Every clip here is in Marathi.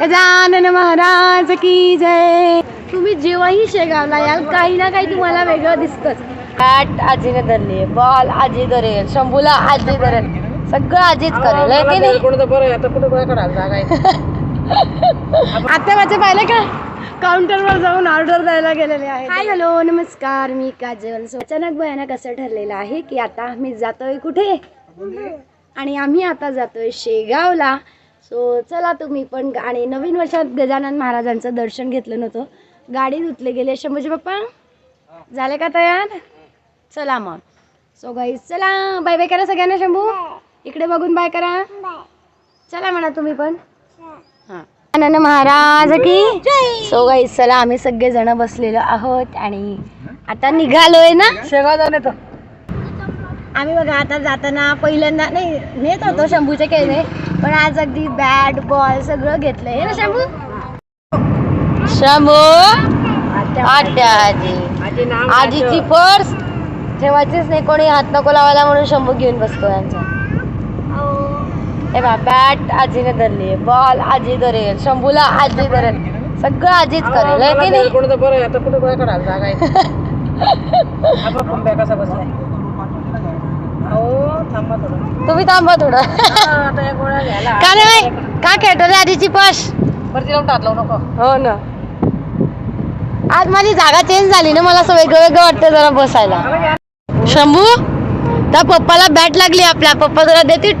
गजानन महाराज की जय. तुम्ही जेव्हाही शेगावला याल काही ना काही तुम्हाला वेगळं दिसतंच. बॅट आजीने धरली बॉल आजी धरेल शंभूला आजी धरेल सगळं आजीच करेल है की नाही? आता माझे पाहिलं का? काउंटरवर जाऊन ऑर्डर द्यायला गेलेले आहे हाय हॅलो नमस्कार मी काजल. सो अचानक भयानक असं ठरलेलं आहे की आता आम्ही जातोय कुठे? आणि आम्ही आता जातोय शेगावला. सो चला तुम्ही पण आणि नवीन वर्षात गजानन महाराजांचं दर्शन घेतलं नव्हतं. गाडी धुतले गेले. शंभूजी पप्पा झाले का तयार? चला मग. सो गाई चला. बाय बाय करा सगळ्यांना शंभू. इकडे बघून बाय करा. चला म्हणा तुम्ही पण. हां. महाराज की. सो गाई चला. आम्ही सगळे जण बसलेलो आहोत आणि आता निघालोय ना? शेगाव जाऊन येतो. आम्ही बघा आता जाताना पहिल्यांदा नाही नेत होतो शंभूचे केले. पण आज अगदी बॅट बॉल सगळं घेतलंय. हे ना शंभू? शंभू? आजी आजीची पर्स ठेवायचीच नाही कोणी हात नको लावायला म्हणून शंभू घेऊन बसतो यांचा. हे बा बॅट आजीने धरली बॉल आजी धरेल. शंभूला आजी धरेल. सगळं आजीच करेल है की नाही? कोणतं बरं आता कुठे जागा आहे कसा बसलाय? तुम्ही थांबा थोडं. का बाई? का टाकलं लावू नको. हो ना. आज माझी जागा चेंज झाली ना मला असं वेगळं वेगळं वाटतं जरा बसायला. शंभू त्या पप्पाला बॅट लागली आपल्या. पप्पा जरा देते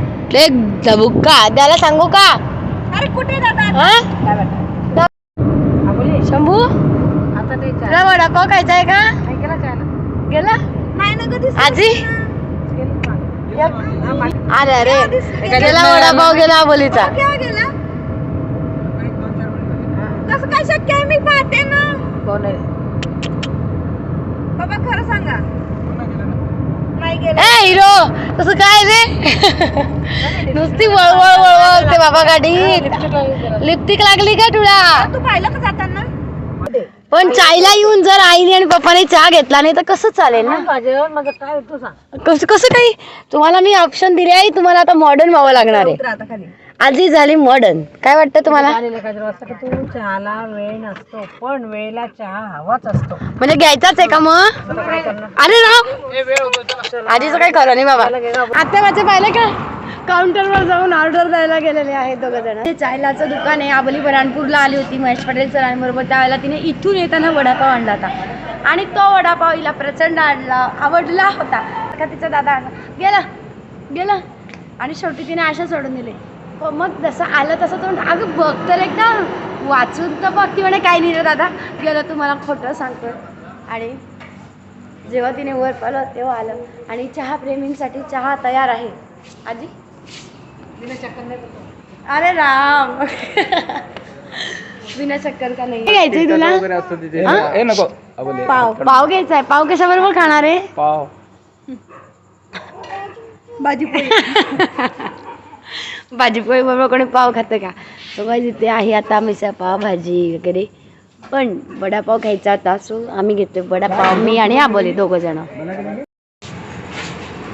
एक धबुक्का द्यायला सांगू का? अरे कुठे हा? शंभू? आता. तुला वडापाव खायचा आहे का? गेला नाही आजी. अरे अरे. गेला वडापाव गेला बोलीचा कसं काय शक्य आहे? मी पाहते ना. कोण आहे? बाबा खरं सांगा. नाही गेले. ए हिरो तसं काय रे? नुसती वळवळ वळवळ ते बाबा गाडी. लिपस्टिक लागली का तुला? तू पाहिलं का जाताना? पण चायला येऊन जर आईने आणि पप्पाने चहा घेतला नाही तर कसं चालेल ना? माझ्यावर माझं काय तू सांग. कसं कसं काही? तुम्हाला मी ऑप्शन दिले आहे तुम्हाला आता मॉडर्न व्हावं लागणार आहे. उतरा आता खाली. आजी झाली मॉडर्न काय वाटतं तुम्हाला? आलेलं काय वाजता की तू चहाला वेळ नसतो पण वेळेला चहा हवाच असतो. म्हणजे घ्यायचाच आहे का मग? आता काय करणार? अरे राव! आजीचं काही खरं नाही बाबा. आता माझे पाहिलं का? काउंटरवर जाऊन ऑर्डर द्यायला गेलेले आहेत दोघं जण. ते चायलाचं दुकान आहे. आबली बराणपूरला आली होती महेश पटेल सरांबरोबर. त्यावेळेला तिने इथून येताना वडापाव आणला होता. आणि तो वडापाव हिला प्रचंड आणला आवडला होता. का तिचा दादा आणला? गेला गेला. आणि शेवटी तिने आशा सोडून दिली. हो, मग जसं आलं तसं तो अगं बघ तर एकदा. वाचून तर बघ ती म्हणे काय नाही दादा. गेलं तुम्हाला खोटं सांगतो आणि जेव्हा तिने वर पाहिलं तेव्हा आलं. आणि चहा प्रेमींसाठी चहा तयार आहे. आजी? अरे राम. बिना चक्कर का नाही? घ्यायचंय तुला? हा? नको. पाव. पाव घ्यायचा आहे पाव कशाबरोबर खाणार आहे? पाव. भाजी भाजी पोळी बरोबर कोणी पाव खातं का? सो काही इथे आहे आता मिसळ पाव भाजी वगैरे. पण वडापाव खायचा होता सो आम्ही घेतोय वडापाव. मी आणि आबोली दोघं जण.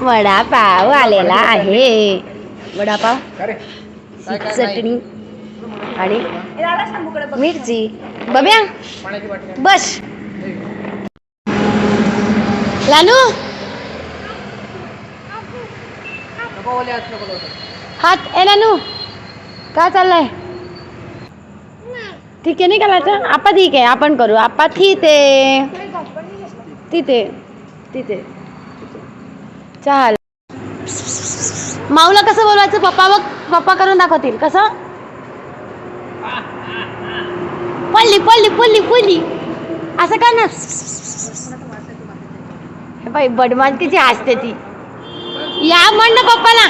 वडापाव आलेला आहे. वडापाव चटणी आणि मिरची. बब्या बस. लालू हात ए नानू का चाललाय? ठीक आहे नाही करायचं आपा ठीक आहे आपण करू. आपा तिथे तिथे तिथे चाल. माऊला कसं बोलवायचं? पप्पा बघ पप्पा करून दाखवतील. कसं? पडली पडली पडली पडली असं का ना बाई बडमान हसते ती. या म्हण ना पप्पाला.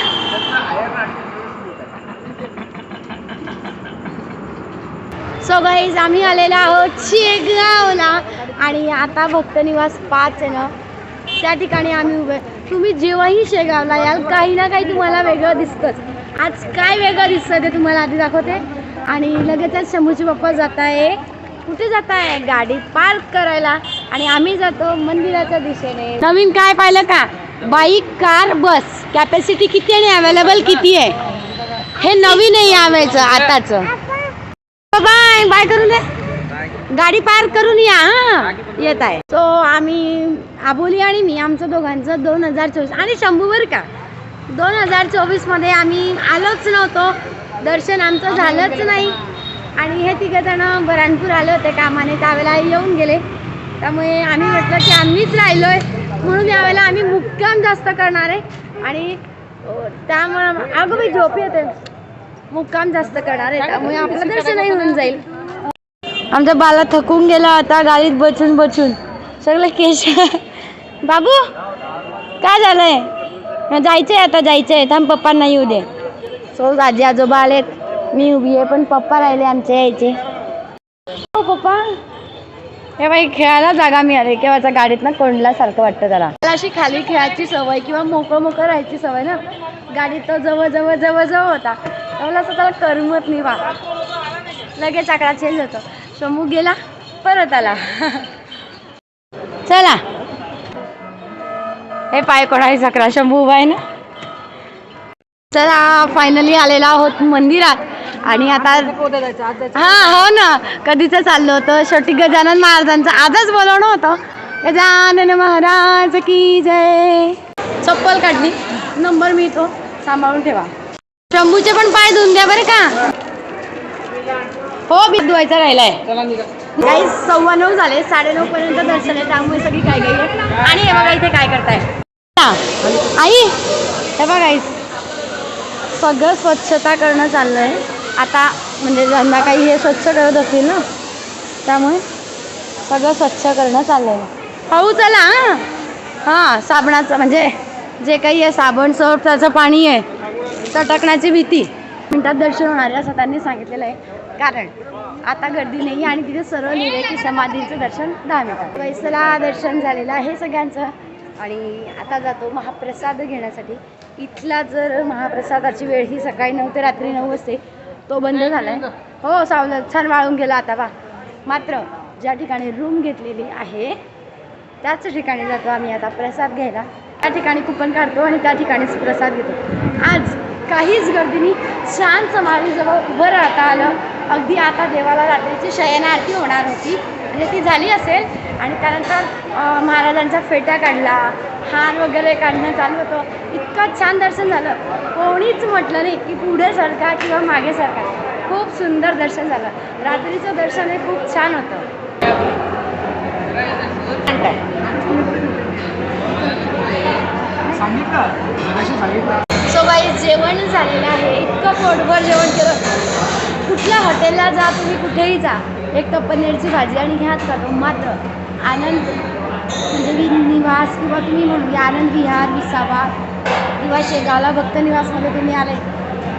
सो गाईज आम्ही आलेलो आहोत शेगावला. आणि आता भक्त निवास पाच आहे ना. त्या ठिकाणी आम्ही उभे तुम्ही जेव्हाही शेगावला याल काही ना काही तुम्हाला वेगळं दिसतंच. आज काय वेगळं दिसतं ते तुम्हाला आधी दाखवते. आणि लगेचच शंभूचे पप्पा जात आहे कुठे जात आहे गाडी पार्क करायला. आणि आम्ही जातो मंदिराच्या दिशेने. नवीन काय पाहिलं का? Bike car bus. कॅपॅसिटी किती आणि अवेलेबल किती आहे? हे नवीन आहे यावेळेचं आताचं. बाय बाय करून दे. गाडी पार्क करून या हा. येत आहे. सो आम्ही आबोली आणि मी आमचं दोघांचं दोन हजार चोवीस. आणि शंभूवर का दोन हजार चोवीसमध्ये आम्ही आलोच नव्हतो. दर्शन आमचं झालंच नाही. आणि हे तिघ जण बराणपूर आले होते कामाने त्यावेळेला येऊन गेले. त्यामुळे आम्ही म्हटलं की आम्हीच राहिलोय. म्हणून यावेळेला आम्ही मुक्काम जास्त करणार आहे. आणि त्यामुळे अगं मी झोप येते. मुक्काम जास्त करणार आहे. त्यामुळे आपलं दर्शनही होऊन जाईल. आमचा बाला थकून गेला होता गाडीत बसून बसून. सगळं केश बाबू काय झालंय? जायचंय आता जायचंय. थांब पप्पांना येऊ दे. सो आजी आजोबा आलेत. मी उभी आहे पण पप्पा राहिले आमचे यायचे. हो पप्पा. हे बाई खेळायला जागा मिळाली. केव्हाचा गाडीत ना कोंडल्यासारखं वाटतं त्याला अशी खाली खेळायची सवय किंवा मोकळं मोकळं राहायची सवय ना? गाडीत तो जवळ जवळ जवळ जवळ होता. त्याला असं त्याला करमत नाही बा. लगेच आकडा चेंज होतो शंभू गेला परत आला. चला. हे पाय कोणाही चक्रा शंभू उभा आहे ना? चला फायनली आलेला आहोत मंदिरात. आणि आता हा हो ना. कधीच चाललं होतं? शेवटी गजानन महाराजांचं आजच बोलवणं होतं. गजानन महाराज की जय. चप्पल काढली. नंबर मिळतो. सांभाळून ठेवा. शंभूचे पण पाय धुवून द्या बरं का? हो बीत धुवायचा राहिलाय. काही सव्वा नऊ झाले साडेनऊ पर्यंत दर्शन आहे त्यामुळे सगळी काय काय आहे? आणि हे बघा इथे काय करताय. आई हे बघा सगळं स्वच्छता करणं चाललंय. आता म्हणजे ज्यांना काही हे स्वच्छ करत असतील ना त्यामुळे सगळं स्वच्छ करणं चाललंय. पाहू चला हा. हां साबणाचं म्हणजे जे काही आहे साबण सर्फ त्याचं पाणी आहे. चटकण्याची भीती. मिनिटात दर्शन होणार आहे असं त्यांनी सांगितलेलं आहे. कारण आता गर्दी नाही आणि तिथे सरळ लिहिले की समाधीचं दर्शन दहा मिनिटात वैसला दर्शन झालेलं आहे सगळ्यांचं. आणि आता जातो महाप्रसाद घेण्यासाठी. इथला जर महाप्रसादाची वेळ ही सकाळी नऊ ते रात्री नऊ असते तो बंद झाला आहे हो सावलं छान वाळून गेला आता बा मात्र ज्या ठिकाणी रूम घेतलेली आहे त्याच ठिकाणी जातो आम्ही आता प्रसाद घ्यायला. त्या ठिकाणी कुपन काढतो आणि त्या ठिकाणीच प्रसाद घेतो. आज काहीच गर्दी नाही. छान समाधीजवळ उभं राहता आलं. अगदी आता देवाला रात्रीची शयन आरती होणार होती. म्हणजे ती झाली असेल आणि त्यानंतर महाराजांचा फेटा काढला हार वगैरे काढणं चालू होतं. इतकं छान दर्शन झालं. कोणीच म्हटलं नाही की पुढे सरका किंवा मागे सरका खूप सुंदर दर्शन झालं. रात्रीचं दर्शन हे खूप छान होतं. सो बाई जेवण झालेलं आहे. इतकं पोटभर जेवण केलं. कुठल्या हॉटेलला जा तुम्ही कुठेही जा. एक तर पनीरची भाजी आणि घ्याच खातो मात्र. आनंद म्हणजे निवास किंवा तुम्ही म्हणूया आनंद विहार विसावा. किंवा शेगावला भक्त निवासमध्ये तुम्ही आले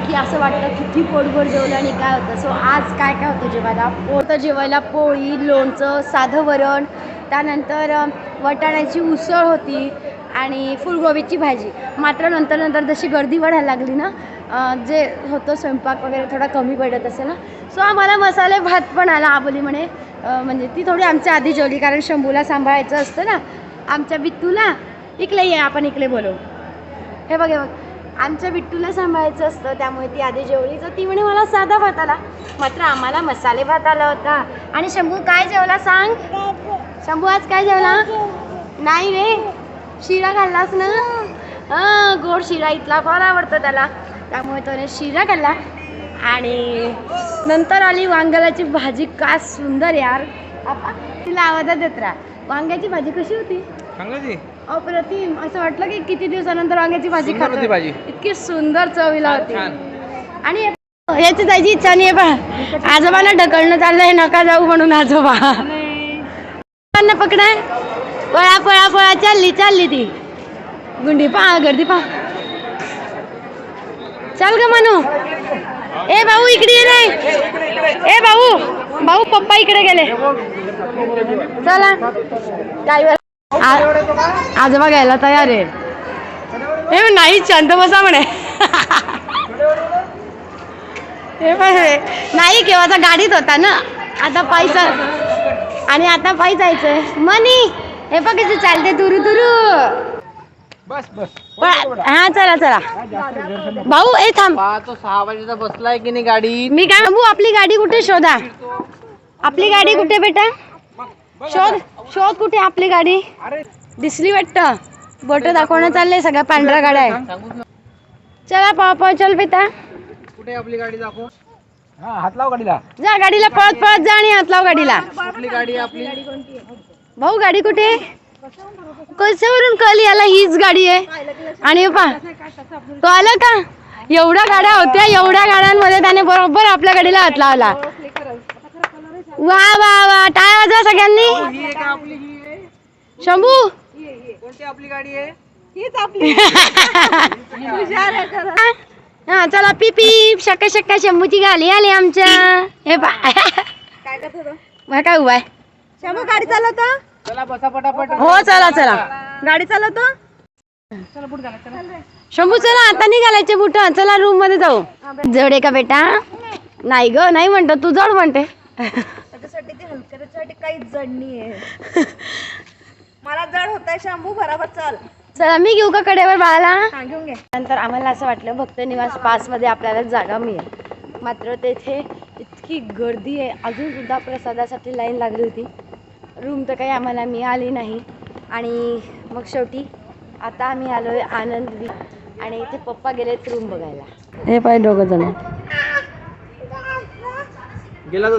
की असं वाटतं किती पोटभर जेवलं आणि काय होतं. सो आज काय काय होतं जेवायला? पोट जेवायला पोळी लोणचं साधं वरण. त्यानंतर वटाण्याची वाटाण्याची उसळ होती. आणि फुलगोबीची भाजी. मात्र नंतर नंतर जशी गर्दी वाढायला लागली ना जे होतं स्वयंपाक वगैरे थोडा कमी पडत असेल ना सो आम्हाला मसाले भात पण आला. आबोली म्हणे म्हणजे ती थोडी आमच्या आधी जेवली कारण शंभूला सांभाळायचं असतं ना आमच्या बिट्टूला इकडे ये आपण इकडे बोलू. हे बघ हे बघ. आमच्या बिट्टूला सांभाळायचं असतं त्यामुळे ती आधी जेवली. तर ती म्हणे मला साधा भात आला. मात्र आम्हाला मसाले भात आला होता. आणि शंभू काय जेवला सांग? शंभू आज काय जेवला? नाही रे. शिरा खाल्लास ना? हां गोड शिरा इथला फार आवडतो त्याला. त्यामुळे त्याने शिरा खाल्ला. आणि नंतर आली वांगलाची भाजी. का सुंदर यार. आपा तिला आवाजात देत राहा. वांग्याची भाजी कशी होती? अप्रतिम. असं वाटलं की किती दिवसानंतर वांग्याची भाजी होती खातो भाजी. इतकी सुंदर चवीला होती. आणि याची जायची इच्छा नाही बा आजोबांना ढकलणं चाललंय नका जाऊ म्हणून आजोबा. पकडाय. पळा पळा पळा चालली चालली ती. गुंडी पहा गर्दी पहा चल ग मनू. ए भाऊ इकडे ये रे. ए भाऊ भाऊ पप्पा इकडे गेले. चला. ड्रायव्हर आजोबा घ्यायला तयार आहे. हे नाही शांत बसा म्हणे. हे पण हे. नाही केव्हाचा गाडीत होता ना. आता पायचा आणि आता पायी जायचंय. मनी! हे बघ कशी चालते तुरु तुरु बस बस. हा चला चला. भाऊ ए थांब. तो सहा वाजेचा बसलाय की नाही गाडी? मी काय भाऊ आपली गाडी कुठे शोधा? आपली गाडी कुठे बेटा? शोध शोध कुठे आपली गाडी? अरे दिसली वाटतं. बोट दाखवणं चाललंय सगळ्या पांढऱ्या गाड्या आहे सांगूच ना चला पाव पाव चल बेटा. कुठे आपली गाडी दाखव? हा हात लाव गाडीला. जा गाडीला पळत पळत जा आणि हात लाव गाडीला. कुठली गाडी आहे आपली? भाऊ गाडी कुठे कशावरून कळली याला हीच गाडी आहे? आणि पा तो आला का? एवढ्या गाड्या होत्या एवढ्या गाड्यांमध्ये त्याने बरोबर आपल्या गाडीला हात लावला. वा वा वा टाळ्या वाजवा सगळ्यांनी. ही शंभू. आपली गाडी आहे? हा चला पी पी शक्का शक्का शंभूची गाली आली आमच्या. हे पा मग काय उभा आहे. शंभू गाडी चालवतो? चला बसा पटापट. हो चला चला. गाडी चालवतो? शंभू चला. आता निघालायचे बुट. चला रूममध्ये जाऊ. जड आहे का बेटा? नाही ग नाही म्हणतो. तू जड म्हणते. त्याच्यासाठी जड नाहीये. मला जड होत आहे शंभू बराबर चल. चला मी घेऊ का कडेवर बाळाला? घेऊन घे. नंतर आम्हाला असं वाटलं भक्त निवास पासमध्ये आपल्याला जागा मिळेल. मात्र तेथे इतकी गर्दी आहे अजून सुद्धा प्रसादासाठी लाईन लागली होती. रूम तर काही आम्हाला मिळाली नाही. आणि मग शेवटी आता आम्ही आलो आहे आनंद आणि इथे पप्पा गेलेत रूम बघायला. हे पाय दोघं जण. गेला तो.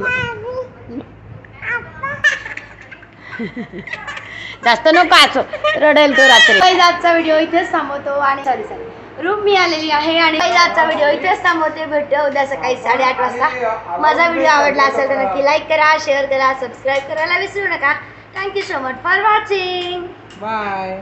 जास्त नको पाचो रडेल तो रात्री. आजचा व्हिडिओ इथेच थांबवतो आणि सॉरी सॉरी रूम मिळालेली आहे आणि आजचा व्हिडिओ इथेच थांबवते. भेटतो उद्या सकाळी साडेआठ वाजता. माझा व्हिडिओ आवडला असेल तर नक्की लाईक करा शेअर करा सबस्क्राईब करायला विसरू नका. Thank you so much for watching bye